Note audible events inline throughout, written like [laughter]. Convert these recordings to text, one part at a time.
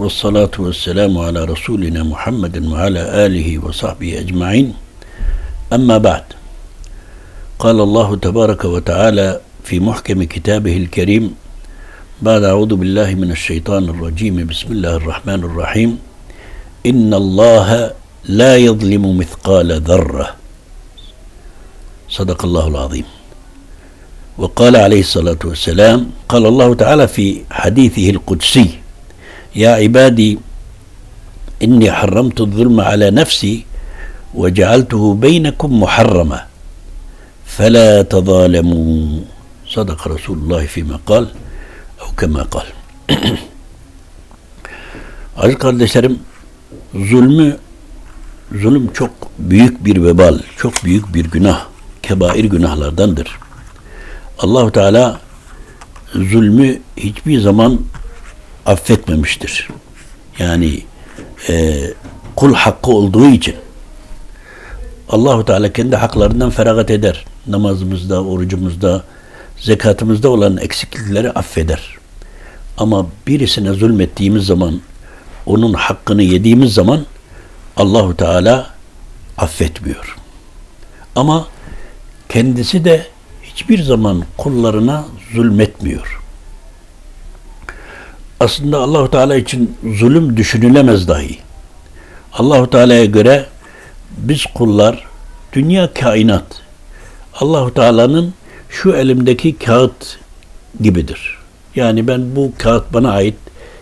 Ve salatu ve selamu ala Resulina Muhammedin ve ala alihi ve sahbihi ecma'in. Amma ba'd. قال الله تبارك وتعالى في محكم كتابه الكريم بعد أعوذ بالله من الشيطان الرجيم بسم الله الرحمن الرحيم إن الله لا يظلم مثقال ذرة صدق الله العظيم وقال عليه الصلاة والسلام قال الله تعالى في حديثه القدسي يا عبادي إني حرمت الظلم على نفسي وجعلته بينكم محرما فلا تظالموا صدق رسول الله فيما قال أو كما قال [clears throat] Aziz kardeşlerim zulmü zulüm çok büyük bir vebal, çok büyük bir günah, kebair günahlardandır. Allahu Teala zulmü hiçbir zaman affetmemiştir. Yani e, kul hakkı olduğu için Allahu Teala kendi haklarından feragat eder. Namazımızda, orucumuzda, zekatımızda olan eksiklikleri affeder. Ama birisine zulmettiğimiz zaman, onun hakkını yediğimiz zaman Allahu Teala affetmiyor. Ama kendisi de hiçbir zaman kullarına zulmetmiyor. Aslında Allahu Teala için zulüm düşünülemez dahi. Allahu Teala'ya göre biz kullar dünya kainat Allahu Teala'nın şu elimdeki kağıt gibidir. Yani ben bu kağıt bana ait.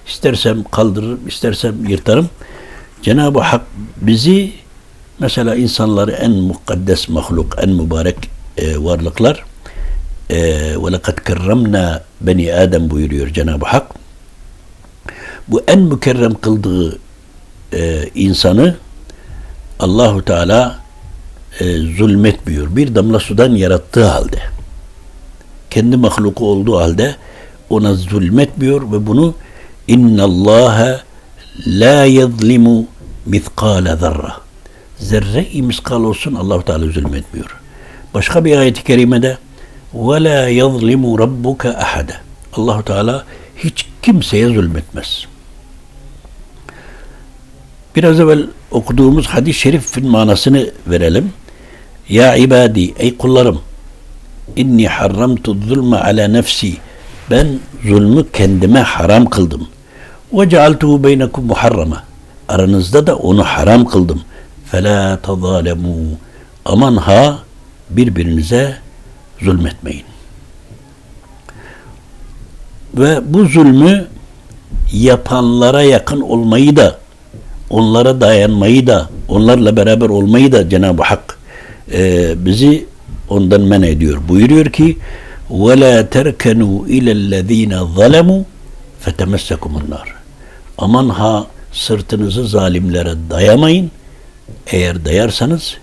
İstersem kaldırırım, istersem yırtarım. Cenab-ı Hak bizi mesela insanları en mukaddes mahluk, en mübarek e, varlıklar e, lekad kerremna beni Adem buyuruyor Cenab-ı Hak. Bu en mükerrem kıldığı e, insanı Allahu Teala e, zulmetmiyor. Bir damla sudan yarattığı halde kendi mahluku olduğu halde ona zulmetmiyor ve bunu inna Allah la yezlimu miskale zerra zerre miskal olsun Allahu Teala zulmetmiyor. Başka bir ayet-i kerimede ve la yezlimu rabbuka ahada. Allahu Teala hiç kimseye zulmetmez. Biraz evvel okuduğumuz hadis-i şerifin manasını verelim. Ya ibadi ey kullarım inni harramtu zulme ala nefsi ben zulmü kendime haram kıldım. Ve cealtuhu beynekum muharrama aranızda da onu haram kıldım. Fela tazalemu aman ha birbirinize zulmetmeyin. Ve bu zulmü yapanlara yakın olmayı da onlara dayanmayı da onlarla beraber olmayı da Cenab-ı Hak e, bizi ondan men ediyor. Buyuruyor ki وَلَا تَرْكَنُوا اِلَى الَّذ۪ينَ ظَلَمُوا فَتَمَسَّكُمُ النَّارِ Aman ha sırtınızı zalimlere dayamayın. Eğer dayarsanız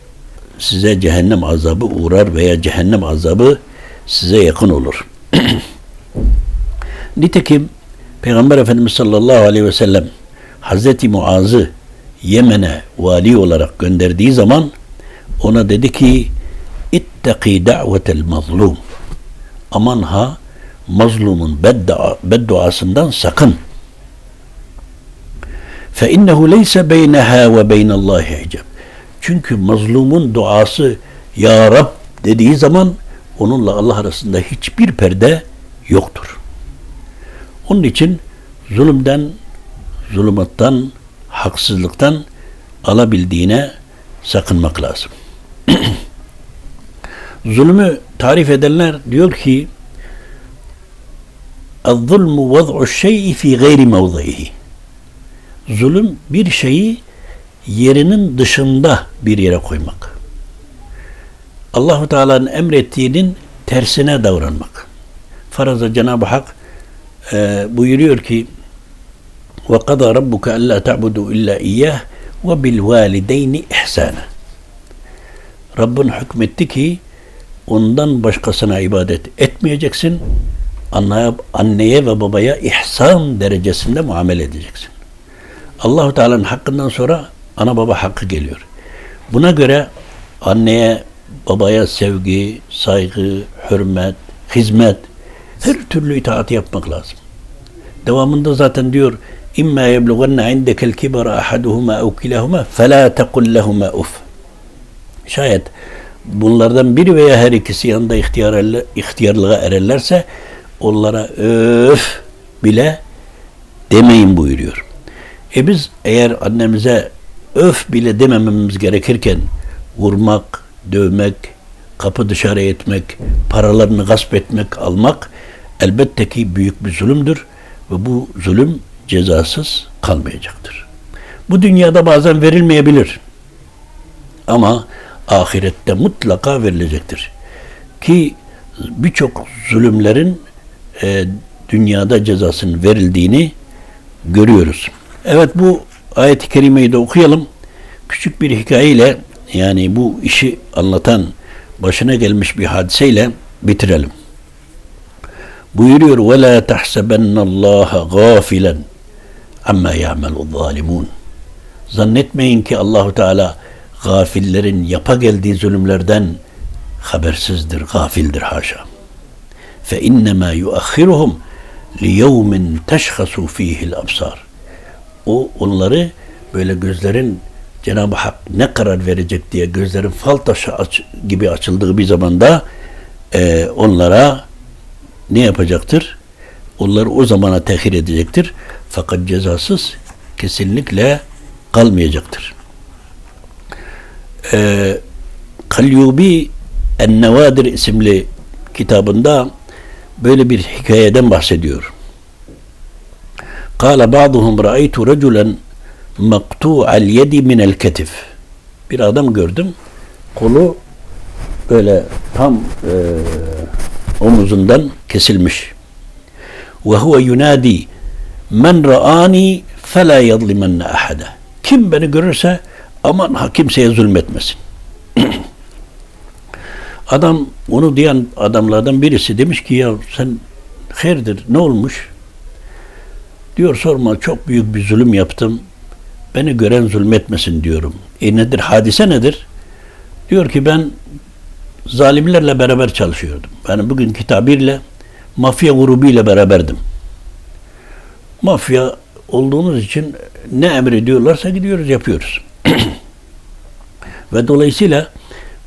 size cehennem azabı uğrar veya cehennem azabı size yakın olur. [clears throat] Nitekim Peygamber Efendimiz sallallahu aleyhi ve sellem Hazreti Muaz'ı Yemen'e vali olarak gönderdiği zaman ona dedi ki ittaki da'vetel mazlum. Aman ha mazlumun beddua, bedduasından sakın. Fe innehu leyse beyneha ve beynallahi hicab çünkü mazlumun duası ya Rab dediği zaman onunla Allah arasında hiçbir perde yoktur. Onun için zulümden, zulümattan, haksızlıktan alabildiğine sakınmak lazım. [clears throat] Zulmü tarif edenler diyor ki الظُّلْمُ وَضْعُ الشَّيْءِ فِي غَيْرِ مَوْضَيْهِ Zulüm bir şeyi yerinin dışında bir yere koymak. Allahu Teala'nın emrettiğinin tersine davranmak. Faraza Cenab-ı Hak e, buyuruyor ki وَقَضَى رَبُّكَ أَلَّا تَعْبُدُوا إِلَّا إِيَّهِ وَبِالْوَالِدَيْنِ إِحْسَانًا Rabbin hükmetti ki ondan başkasına ibadet etmeyeceksin. Anneye, anneye ve babaya ihsan derecesinde muamele edeceksin. Allahu Teala'nın hakkından sonra ana baba hakkı geliyor. Buna göre anneye, babaya sevgi, saygı, hürmet, hizmet, her türlü itaat yapmak lazım. Devamında zaten diyor İmma yeblughanne indekel kibara ahaduhuma ev kilahuma fela tekul lehuma uf. Şayet bunlardan biri veya her ikisi yanında ihtiyar, ihtiyarlığa ererlerse onlara öf bile demeyin buyuruyor. E biz eğer annemize öf bile demememiz gerekirken vurmak, dövmek, kapı dışarı etmek, paralarını gasp etmek, almak elbette ki büyük bir zulümdür ve bu zulüm cezasız kalmayacaktır. Bu dünyada bazen verilmeyebilir. Ama ahirette mutlaka verilecektir. Ki birçok zulümlerin e, dünyada cezasının verildiğini görüyoruz. Evet bu ayet-i kerimeyi de okuyalım. Küçük bir hikayeyle yani bu işi anlatan başına gelmiş bir hadiseyle bitirelim. Buyuruyor ve la tahsebennallaha gafilen amma ya'melu zalimun. Zannetmeyin ki Allahu Teala gafillerin yapa geldiği zulümlerden habersizdir, gafildir haşa. Fe innema yuakhiruhum li yevmin teşhasu fihi'l absar. O onları böyle gözlerin Cenab-ı Hak ne karar verecek diye gözlerin fal taşı aç, gibi açıldığı bir zamanda e, onlara ne yapacaktır? Onları o zamana tehir edecektir. Fakat cezasız kesinlikle kalmayacaktır. Ee, Kalyubi En-Nevadir isimli kitabında böyle bir hikayeden bahsediyor. Kale ba'duhum ra'aytu raculen maktu'al yedi minel ketif. Bir adam gördüm. Kolu böyle tam e, omuzundan kesilmiş. Ve huve yunadi men ra'ani fela yadlimenne ahada. Kim beni görürse aman ha kimseye zulmetmesin. [clears throat] Adam onu diyen adamlardan birisi demiş ki ya sen hayırdır ne olmuş? Diyor sorma çok büyük bir zulüm yaptım. Beni gören zulmetmesin diyorum. E nedir hadise nedir? Diyor ki ben zalimlerle beraber çalışıyordum. Yani bugün tabirle mafya grubuyla beraberdim. Mafya olduğumuz için ne emrediyorlarsa gidiyoruz yapıyoruz. [clears throat] Ve dolayısıyla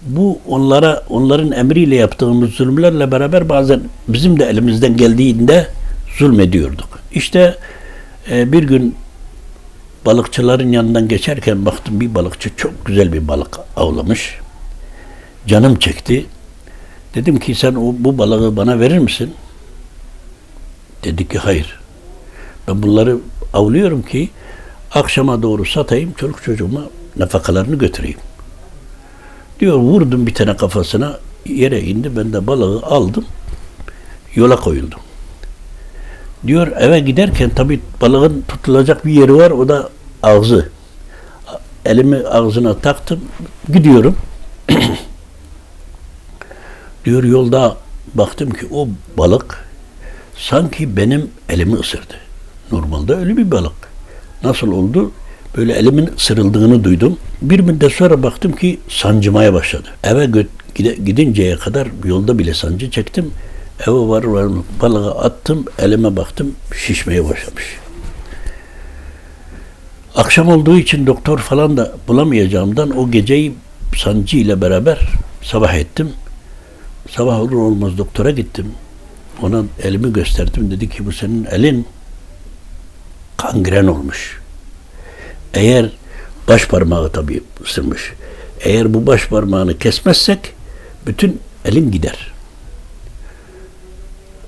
bu onlara onların emriyle yaptığımız zulümlerle beraber bazen bizim de elimizden geldiğinde zulmediyorduk. İşte e, bir gün balıkçıların yanından geçerken baktım bir balıkçı çok güzel bir balık avlamış. Canım çekti. Dedim ki sen o, bu balığı bana verir misin? Dedi ki hayır. Ben bunları avlıyorum ki akşama doğru satayım, çocuk çocuğuma nafakalarını götüreyim. Diyor vurdum bir tane kafasına yere indi. Ben de balığı aldım. Yola koyuldum. Diyor eve giderken tabi balığın tutulacak bir yeri var. O da ağzı. Elimi ağzına taktım. Gidiyorum. [clears throat] diyor yolda baktım ki o balık sanki benim elimi ısırdı. Normalde öyle bir balık. Nasıl oldu? Böyle elimin ısırıldığını duydum. Bir müddet sonra baktım ki sancımaya başladı. Eve gidinceye kadar yolda bile sancı çektim. Eve var var balığı attım, elime baktım şişmeye başlamış. Akşam olduğu için doktor falan da bulamayacağımdan o geceyi sancı ile beraber sabah ettim. Sabah olur olmaz doktora gittim. Ona elimi gösterdim. Dedi ki bu senin elin kangren olmuş. Eğer baş parmağı tabii ısırmış. Eğer bu baş parmağını kesmezsek bütün elin gider.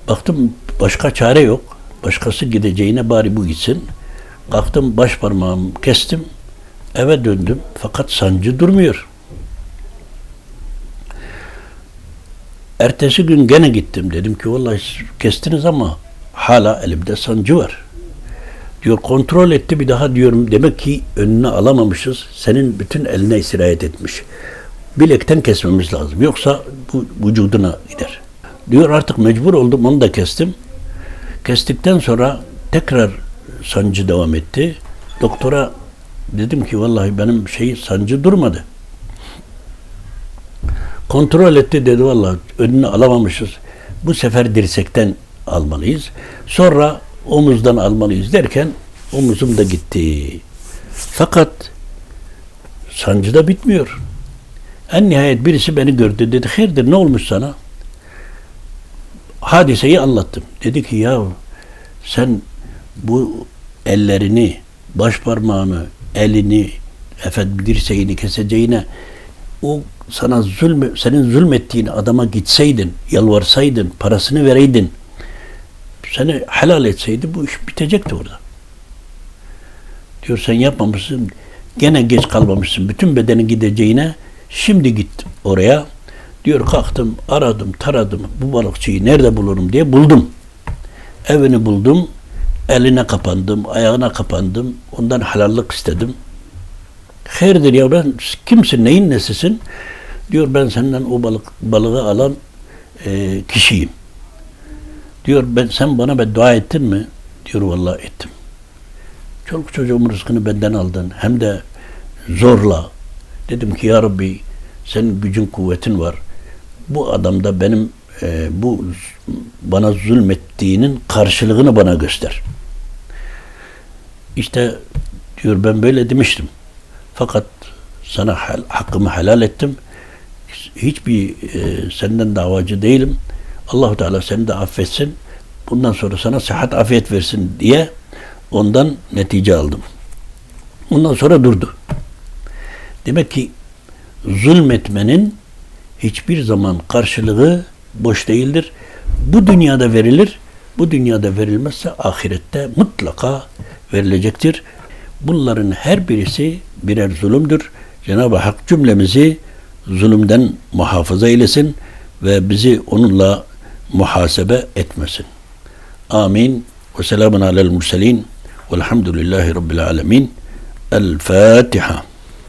Baktım başka çare yok. Başkası gideceğine bari bu gitsin. Kalktım baş parmağımı kestim. Eve döndüm. Fakat sancı durmuyor. Ertesi gün gene gittim. Dedim ki vallahi kestiniz ama hala elimde sancı var. Diyor kontrol etti bir daha diyorum demek ki önüne alamamışız. Senin bütün eline sirayet etmiş. Bilekten kesmemiz lazım. Yoksa bu vücuduna gider. Diyor artık mecbur oldum onu da kestim. Kestikten sonra tekrar sancı devam etti. Doktora dedim ki vallahi benim şey sancı durmadı. Kontrol etti dedi vallahi önünü alamamışız. Bu sefer dirsekten almalıyız. Sonra omuzdan almalıyız derken omuzum da gitti. Fakat sancı da bitmiyor. En nihayet birisi beni gördü dedi hayırdır ne olmuş sana? Hadiseyi anlattım. Dedi ki ya sen bu ellerini, baş parmağını, elini, efendim dirseğini keseceğine o sana zulm, senin zulmettiğin adama gitseydin, yalvarsaydın, parasını vereydin, seni helal etseydi bu iş bitecekti orada. Diyor sen yapmamışsın, gene geç kalmamışsın. Bütün bedenin gideceğine şimdi git oraya. Diyor kalktım, aradım, taradım bu balıkçıyı nerede bulurum diye buldum. Evini buldum, eline kapandım, ayağına kapandım, ondan helallik istedim. Hayırdır ya ben kimsin, neyin nesisin? Diyor ben senden o balık balığı alan e, kişiyim. Diyor ben sen bana beddua ettin mi? Diyor vallahi ettim. Çoluk çocuğumun rızkını benden aldın. Hem de zorla. Dedim ki ya Rabbi senin gücün kuvvetin var. Bu adamda benim e, bu bana zulmettiğinin karşılığını bana göster. İşte diyor ben böyle demiştim. Fakat sana hel- hakkımı helal ettim. Hiçbir e, senden davacı değilim. Allahu Teala seni de affetsin. Bundan sonra sana sıhhat afiyet versin diye ondan netice aldım. Ondan sonra durdu. Demek ki zulmetmenin hiçbir zaman karşılığı boş değildir. Bu dünyada verilir, bu dünyada verilmezse ahirette mutlaka verilecektir. Bunların her birisi birer zulümdür. Cenab-ı Hak cümlemizi zulümden muhafaza eylesin ve bizi onunla muhasebe etmesin. Amin. Ve selamun alel murselin. Velhamdülillahi Rabbil alemin. El Fatiha.